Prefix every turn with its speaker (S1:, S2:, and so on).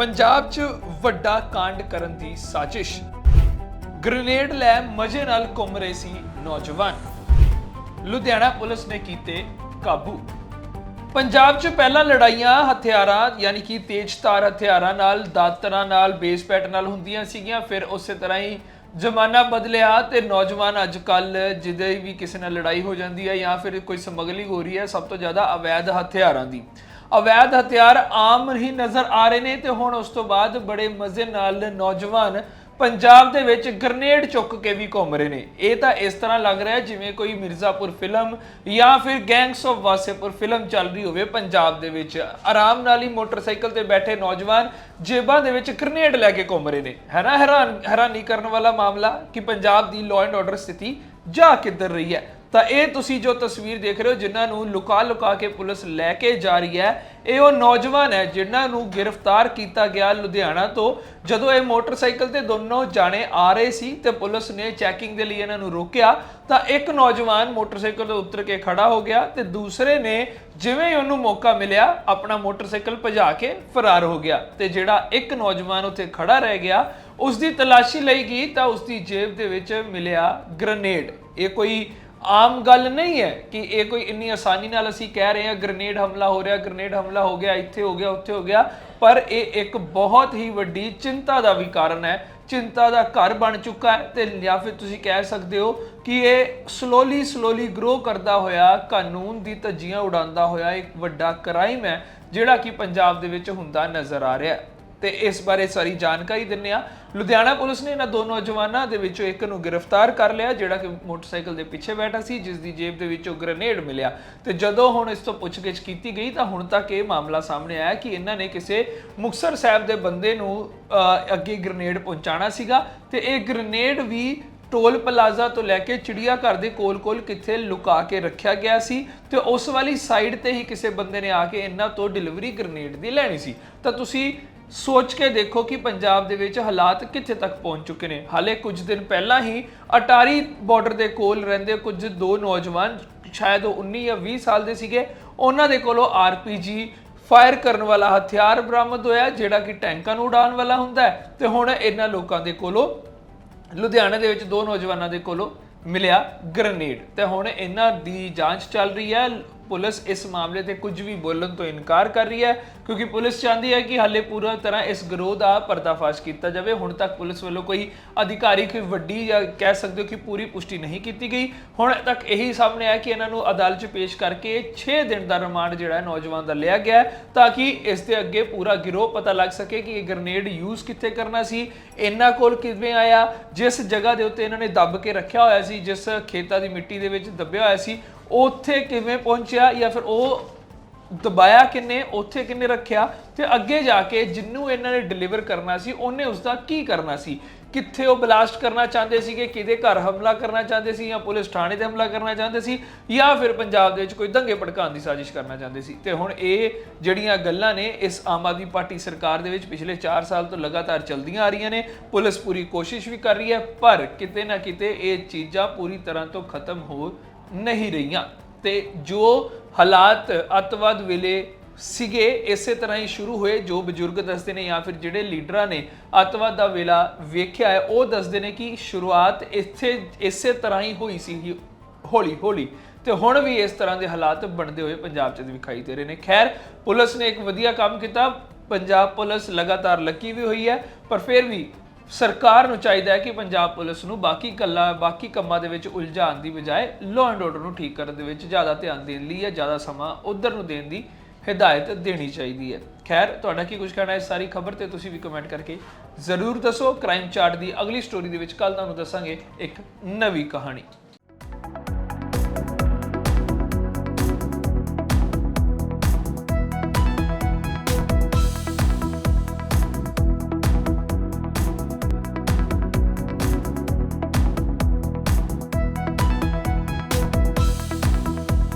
S1: ਪੰਜਾਬ 'ਚ ਵੱਡਾ ਕਾਂਡ ਕਰਨ ਦੀ ਸਾਜ਼ਿਸ਼। ਗ੍ਰੇਨੇਡ ਲੈ ਮਜ਼ੇ ਨਾਲ ਘੁੰਮ ਰਹੇ ਸੀ ਨੌਜਵਾਨ। ਲੁਧਿਆਣਾ ਪੁਲਿਸ ਨੇ ਕੀਤੇ ਕਾਬੂ। ਪੰਜਾਬ 'ਚ ਪਹਿਲਾਂ ਲੜਾਈਆਂ, ਹਥਿਆਰਾਂ, ਯਾਨੀ ਕਿ ਤੇਜ਼ਧਾਰ ਹਥਿਆਰਾਂ ਨਾਲ, ਦਾਤਰਾਂ ਨਾਲ ਬੇਸਪੈਟ ਨਾਲ ਹੁੰਦੀਆਂ ਸੀਗੀਆਂ, ਫਿਰ ਉਸੇ ਤਰ੍ਹਾਂ ਹੀ ਜ਼ਮਾਨਾ ਬਦਲਿਆ ਤੇ ਨੌਜਵਾਨ ਅੱਜ ਕੱਲ ਜਿਹਦੇ ਵੀ ਕਿਸੇ ਨਾਲ ਲੜਾਈ ਹੋ ਜਾਂਦੀ ਹੈ ਜਾਂ ਫਿਰ ਕੋਈ ਸਮਗਲਿੰਗ ਹੋ ਰਹੀ ਹੈ, ਸਭ ਤੋਂ ਜ਼ਿਆਦਾ ਅਵੈਧ ਹਥਿਆਰਾਂ ਦੀ। ਅਵੈਧ ਹਥਿਆਰ ਆਮ ਹੀ ਨਜ਼ਰ ਆ ਰਹੇ ਨੇ ਤੇ ਹੁਣ ਉਸ ਤੋਂ ਬਾਅਦ ਬੜੇ ਮਜ਼ੇ ਨਾਲ ਨੌਜਵਾਨ ਪੰਜਾਬ ਦੇ ਵਿੱਚ ਗ੍ਰਨੇਡ ਚੁੱਕ ਕੇ ਵੀ ਘੁੰਮ ਰਹੇ ਨੇ। ਇਹ ਤਾਂ ਇਸ ਤਰ੍ਹਾਂ ਲੱਗ ਰਿਹਾ ਜਿਵੇਂ ਕੋਈ ਮਿਰਜ਼ਾਪੁਰ ਫਿਲਮ ਜਾਂ ਫਿਰ ਗੈਂਗਸ ਆਫ ਵਾਸੇਪੁਰ ਫਿਲਮ ਚੱਲ ਰਹੀ ਹੋਵੇ ਪੰਜਾਬ ਦੇ ਵਿੱਚ। ਆਰਾਮ ਨਾਲ ਹੀ ਮੋਟਰਸਾਈਕਲ ਤੇ ਬੈਠੇ ਨੌਜਵਾਨ ਜੇਬਾਂ ਦੇ ਵਿੱਚ ਗ੍ਰਨੇਡ ਲੈ ਕੇ ਘੁੰਮ ਰਹੇ ਨੇ। ਹੈ ਨਾ ਹੈਰਾਨ ਹੈਰਾਨੀ ਕਰਨ ਵਾਲਾ ਮਾਮਲਾ ਕਿ ਪੰਜਾਬ ਦੀ ਲਾਅ ਐਂਡ ਆਰਡਰ ਸਥਿਤੀ ਜਾ ਕਿੱਧਰ ਰਹੀ ਹੈ? ਤਾਂ ਇਹ ਤੁਸੀਂ ਜੋ ਤਸਵੀਰ ਦੇਖ ਰਹੇ ਹੋ, ਜਿਨ੍ਹਾਂ ਨੂੰ ਲੁਕਾ ਲੁਕਾ ਕੇ ਪੁਲਿਸ ਲੈ ਕੇ ਜਾ ਰਹੀ ਹੈ, ਇਹ ਉਹ ਨੌਜਵਾਨ ਹੈ ਜਿਨ੍ਹਾਂ ਨੂੰ ਗ੍ਰਿਫਤਾਰ ਕੀਤਾ ਗਿਆ ਲੁਧਿਆਣਾ ਤੋਂ। ਜਦੋਂ ਇਹ ਮੋਟਰਸਾਈਕਲ ਤੇ ਦੋਨੋਂ ਜਾਣੇ ਆ ਰਹੇ ਸੀ ਤੇ ਪੁਲਿਸ ਨੇ ਚੈਕਿੰਗ ਦੇ ਲਈ ਇਹਨਾਂ ਨੂੰ ਰੋਕਿਆ, ਤਾਂ ਇੱਕ ਨੌਜਵਾਨ ਮੋਟਰਸਾਈਕਲ ਤੋਂ ਉਤਰ ਕੇ ਖੜਾ ਹੋ ਗਿਆ ਤੇ ਦੂਸਰੇ ਨੇ ਜਿਵੇਂ ਹੀ ਉਹਨੂੰ ਮੌਕਾ ਮਿਲਿਆ, ਆਪਣਾ ਮੋਟਰਸਾਈਕਲ ਭਜਾ ਕੇ ਫਰਾਰ ਹੋ ਗਿਆ ਤੇ ਜਿਹੜਾ ਇੱਕ ਨੌਜਵਾਨ ਉੱਥੇ ਖੜਾ ਰਹਿ ਗਿਆ ਉਸ ਦੀ ਤਲਾਸ਼ੀ ਲਈ ਗਈ ਤਾਂ ਉਸ ਦੀ ਜੇਬ ਦੇ ਵਿੱਚ ਮਿਲਿਆ ਗ੍ਰਨੇਡ। ਇਹ ਕੋਈ ਆਮ ਗੱਲ ਨਹੀਂ ਹੈ ਕਿ ਇਹ ਕੋਈ ਇੰਨੀ ਆਸਾਨੀ ਨਾਲ ਅਸੀਂ ਕਹਿ ਰਹੇ ਹਾਂ ਗ੍ਰਨੇਡ ਹਮਲਾ ਹੋ ਰਿਹਾ ਗ੍ਰਨੇਡ ਹਮਲਾ ਹੋ ਗਿਆ, ਇੱਥੇ ਹੋ ਗਿਆ, ਉੱਥੇ ਹੋ ਗਿਆ, ਪਰ ਇਹ ਇੱਕ ਬਹੁਤ ਹੀ ਵੱਡੀ ਚਿੰਤਾ ਦਾ ਵੀ ਕਾਰਨ ਹੈ। ਚਿੰਤਾ ਦਾ ਘਰ ਬਣ ਚੁੱਕਾ ਹੈ ਤੇ ਜਾਂ ਫਿਰ ਤੁਸੀਂ ਕਹਿ ਸਕਦੇ ਹੋ ਕਿ ਇਹ ਸਲੋਲੀ ਸਲੋਲੀ ਗਰੋ ਕਰਦਾ ਹੋਇਆ, ਕਾਨੂੰਨ ਦੀ ਧੱਜੀਆਂ ਉਡਾਉਂਦਾ ਹੋਇਆ ਇੱਕ ਵੱਡਾ ਕ੍ਰਾਈਮ ਹੈ, ਜਿਹੜਾ ਕਿ ਪੰਜਾਬ ਦੇ ਵਿੱਚ ਹੁੰਦਾ ਨਜ਼ਰ ਆ ਰਿਹਾ ਹੈ। ਤੇ ਇਸ ਬਾਰੇ ਸਾਰੀ ਜਾਣਕਾਰੀ ਦਿੰਨੇ ਆ। ਲੁਧਿਆਣਾ ਪੁਲਿਸ ਨੇ ਇਹਨਾਂ ਦੋ ਨੌਜਵਾਨਾਂ ਦੇ ਵਿੱਚੋਂ ਇੱਕ ਨੂੰ ਗ੍ਰਿਫਤਾਰ ਕਰ ਲਿਆ, ਜਿਹੜਾ ਕਿ ਮੋਟਰਸਾਈਕਲ ਦੇ ਪਿੱਛੇ ਬੈਠਾ ਸੀ, ਜਿਸ ਦੀ ਜੇਬ ਦੇ ਵਿੱਚੋਂ ਗ੍ਰਨੇਡ ਮਿਲਿਆ। ਤੇ ਜਦੋਂ ਹੁਣ ਇਸ ਤੋਂ ਪੁੱਛਗਿੱਛ ਕੀਤੀ ਗਈ, ਤਾਂ ਹੁਣ ਤੱਕ ਇਹ ਮਾਮਲਾ ਸਾਹਮਣੇ ਆਇਆ ਕਿ ਇਹਨਾਂ ਨੇ ਕਿਸੇ ਮੁਕਸਰ ਸਾਹਿਬ ਦੇ ਬੰਦੇ ਨੂੰ ਅੱਗੇ ਗ੍ਰਨੇਡ ਪਹੁੰਚਾਣਾ ਸੀਗਾ। ਤੇ ਇਹ ਗ੍ਰਨੇਡ ਵੀ ਟੋਲ ਪਲਾਜ਼ਾ ਤੋਂ ਲੈ ਕੇ ਚਿੜੀਆ ਘਰ ਦੇ ਕੋਲ-ਕੋਲ ਕਿੱਥੇ ਲੁਕਾ ਕੇ ਰੱਖਿਆ ਗਿਆ ਸੀ। ਤੇ ਉਸ ਵਾਲੀ ਸਾਈਡ ਤੇ ਹੀ ਕਿਸੇ ਬੰਦੇ ਨੇ ਆ ਕੇ ਇਹਨਾਂ ਤੋਂ ਡਿਲੀਵਰੀ ਗ੍ਰਨੇਡ ਦੀ ਲੈਣੀ ਸੀ। ਤਾਂ ਤੁਸੀਂ ਸੋਚ ਕੇ ਦੇਖੋ ਕਿ ਪੰਜਾਬ ਦੇ ਵਿੱਚ ਹਾਲਾਤ ਕਿੱਥੇ ਤੱਕ ਪਹੁੰਚ ਚੁੱਕੇ ਨੇ। ਹਾਲੇ ਕੁਝ ਦਿਨ ਪਹਿਲਾਂ ਹੀ ਅਟਾਰੀ ਬਾਰਡਰ ਦੇ ਕੋਲ ਰਹਿੰਦੇ ਕੁਝ ਦੋ ਨੌਜਵਾਨ, ਸ਼ਾਇਦ ਉਹ 19 ਜਾਂ 20 ਸਾਲ ਦੇ ਸੀਗੇ, ਉਹਨਾਂ ਦੇ ਕੋਲੋਂ ਆਰਪੀਜੀ ਫਾਇਰ ਕਰਨ ਵਾਲਾ ਹਥਿਆਰ ਬਰਾਮਦ ਹੋਇਆ, ਜਿਹੜਾ ਕਿ ਟੈਂਕਾਂ ਨੂੰ ਉਡਾਉਣ ਵਾਲਾ ਹੁੰਦਾ ਹੈ। ਤੇ ਹੁਣ ਇਹਨਾਂ ਲੋਕਾਂ ਦੇ ਕੋਲੋਂ, ਲੁਧਿਆਣੇ ਦੇ ਵਿੱਚ ਦੋ ਨੌਜਵਾਨਾਂ ਦੇ ਕੋਲੋਂ ਮਿਲਿਆ ਗ੍ਰਨੇਡ ਤੇ ਹੁਣ ਇਹਨਾਂ ਦੀ ਜਾਂਚ ਚੱਲ ਰਹੀ ਹੈ। ਪੁਲਿਸ ਇਸ ਮਾਮਲੇ ਤੇ ਕੁਝ ਵੀ ਬੋਲਣ ਤੋਂ ਇਨਕਾਰ ਕਰ ਰਹੀ ਹੈ, ਕਿਉਂਕਿ ਪੁਲਿਸ ਚਾਹੁੰਦੀ ਹੈ ਕਿ ਹਾਲੇ ਪੂਰਾ ਤਰ੍ਹਾਂ ਇਸ ਗਰੋਹ ਦਾ ਪਰਦਾਫਾਸ਼ ਕੀਤਾ ਜਾਵੇ। ਹੁਣ ਤੱਕ ਪੁਲਿਸ ਵੱਲੋਂ ਕੋਈ ਅਧਿਕਾਰੀ, ਕੋਈ ਵੱਡੀ ਜਾਂ ਕਹਿ ਸਕਦੇ ਹੋ ਕਿ ਪੂਰੀ ਪੁਸ਼ਟੀ ਨਹੀਂ ਕੀਤੀ ਗਈ। ਹੁਣ ਤੱਕ ਇਹੀ ਸਾਹਮਣੇ ਆਇਆ ਕਿ ਇਹਨਾਂ ਨੂੰ ਅਦਾਲਤ 'ਚ ਪੇਸ਼ ਕਰਕੇ 6 ਦਿਨ ਦਾ ਰਿਮਾਂਡ ਜਿਹੜਾ ਹੈ ਨੌਜਵਾਨ ਦਾ ਲਿਆ ਗਿਆ ਤਾਂ ਕਿ ਇਸ ਦੇ ਅੱਗੇ ਪੂਰਾ ਗਿਰੋਹ ਪਤਾ ਲੱਗ ਸਕੇ ਕਿ ਇਹ ਗ੍ਰਨੇਡ ਯੂਜ਼ ਕਿੱਥੇ ਕਰਨਾ ਸੀ, ਇਹਨਾਂ ਕੋਲ ਕਿਵੇਂ ਆਇਆ, ਜਿਸ ਜਗ੍ਹਾ ਦੇ ਉੱਤੇ ਇਹਨਾਂ ਨੇ ਦੱਬ ਕੇ ਰੱਖਿਆ ਹੋਇਆ ਸੀ, ਜਿਸ ਖੇਤਾਂ ਦੀ ਮਿੱਟੀ ਦੇ ਵਿੱਚ ਦੱਬਿਆ ਹੋਇਆ ਸੀ ਉੱਥੇ ਕਿਵੇਂ ਪਹੁੰਚਿਆ ਜਾਂ ਫਿਰ ਉਹ ਦਬਾਇਆ ਕਿੰਨੇ, ਉੱਥੇ ਕਿੰਨੇ ਰੱਖਿਆ ਤੇ ਅੱਗੇ ਜਾ ਕੇ ਜਿੰਨੂੰ ਇਹਨਾਂ ਨੇ ਡਿਲੀਵਰ ਕਰਨਾ ਸੀ, ਉਹਨੇ ਉਸ ਦਾ ਕੀ ਕਰਨਾ ਸੀ? ਕਿੱਥੇ ਉਹ ਬਲਾਸਟ ਕਰਨਾ ਚਾਹੁੰਦੇ ਸੀਗੇ, ਕਿਹਦੇ ਘਰ ਹਮਲਾ ਕਰਨਾ ਚਾਹੁੰਦੇ ਸੀ ਜਾਂ ਪੁਲਿਸ ਥਾਣੇ ਤੇ ਹਮਲਾ ਕਰਨਾ ਚਾਹੁੰਦੇ ਸੀ ਜਾਂ ਫਿਰ ਪੰਜਾਬ ਦੇ ਵਿੱਚ ਕੋਈ ਦੰਗੇ ਭੜਕਾਉਣ ਦੀ ਸਾਜ਼ਿਸ਼ ਕਰਨਾ ਚਾਹੁੰਦੇ ਸੀ। ਤੇ ਹੁਣ ਇਹ ਜਿਹੜੀਆਂ ਗੱਲਾਂ ਨੇ, ਇਸ ਆਮ ਆਦਮੀ ਪਾਰਟੀ ਸਰਕਾਰ ਦੇ ਵਿੱਚ ਪਿਛਲੇ 4 ਸਾਲ ਤੋਂ ਲਗਾਤਾਰ ਚੱਲਦੀਆਂ ਆ ਰਹੀਆਂ ਨੇ, ਪੁਲਿਸ ਪੂਰੀ ਕੋਸ਼ਿਸ਼ ਵੀ ਕਰ ਰਹੀ ਹੈ, ਪਰ ਕਿਤੇ ਨਾ ਕਿਤੇ ਇਹ ਚੀਜ਼ਾਂ ਪੂਰੀ ਤਰ੍ਹਾਂ ਤੋਂ ਖਤਮ ਹੋ ਨਹੀਂ ਰਹੀਆਂ। ਤੇ ਜੋ ਹਾਲਾਤ ਅੱਤਵਾਦ ਵੇਲੇ ਸੀਗੇ, ਇਸੇ ਤਰ੍ਹਾਂ ਹੀ ਸ਼ੁਰੂ ਹੋਏ ਜੋ ਬਜ਼ੁਰਗ ਦੱਸਦੇ ਨੇ ਜਾਂ ਫਿਰ ਜਿਹੜੇ ਲੀਡਰਾਂ ਨੇ ਅੱਤਵਾਦ ਦਾ ਵੇਲਾ ਵੇਖਿਆ ਹੈ, ਉਹ ਦੱਸਦੇ ਨੇ ਕਿ ਸ਼ੁਰੂਆਤ ਇੱਥੇ, ਇਸੇ ਤਰ੍ਹਾਂ ਹੀ ਹੋਈ ਸੀ ਹੌਲੀ ਹੌਲੀ। ਤੇ ਹੁਣ ਵੀ ਇਸ ਤਰ੍ਹਾਂ ਦੇ ਹਾਲਾਤ ਬਣਦੇ ਹੋਏ ਪੰਜਾਬ 'ਚ ਵਿਖਾਈ ਦੇ ਰਹੇ ਨੇ। ਖੈਰ, ਪੁਲਿਸ ਨੇ ਇੱਕ ਵਧੀਆ ਕੰਮ ਕੀਤਾ। ਪੰਜਾਬ ਪੁਲਿਸ ਲਗਾਤਾਰ ਲੱਕੀ ਵੀ ਹੋਈ ਹੈ, ਪਰ ਫਿਰ ਵੀ ਸਰਕਾਰ ਨੂੰ ਚਾਹੀਦਾ ਹੈ ਕਿ ਪੰਜਾਬ ਪੁਲਿਸ ਨੂੰ ਬਾਕੀ ਕੱਲਾ, ਬਾਕੀ ਕੰਮਾਂ ਦੇ ਵਿੱਚ ਉਲਝਾਉਣ ਦੀ ਬਜਾਏ ਲਾਅ ਐਂਡ ਆਰਡਰ ਨੂੰ ਠੀਕ ਕਰਨ ਦੇ ਵਿੱਚ ਜ਼ਿਆਦਾ ਧਿਆਨ ਦੇਣ ਲਈ ਜਾਂ ਜ਼ਿਆਦਾ ਸਮਾਂ ਉਧਰ ਨੂੰ ਦੇਣ ਦੀ ਹਦਾਇਤ ਦੇਣੀ ਚਾਹੀਦੀ ਹੈ। ਖੈਰ, ਤੁਹਾਡਾ ਕੀ ਕੁਝ ਕਹਿਣਾ ਹੈ? ਇਸ ਸਾਰੀ ਖਬਰ ਤੇ ਤੁਸੀਂ ਵੀ ਕਮੈਂਟ ਕਰਕੇ ਜ਼ਰੂਰ ਦੱਸੋ। ਕ੍ਰਾਈਮ ਚਾਰਟ ਦੀ ਅਗਲੀ ਸਟੋਰੀ ਦੇ ਵਿੱਚ ਕੱਲ ਤੁਹਾਨੂੰ ਦੱਸਾਂਗੇ ਇੱਕ ਨਵੀਂ ਕਹਾਣੀ।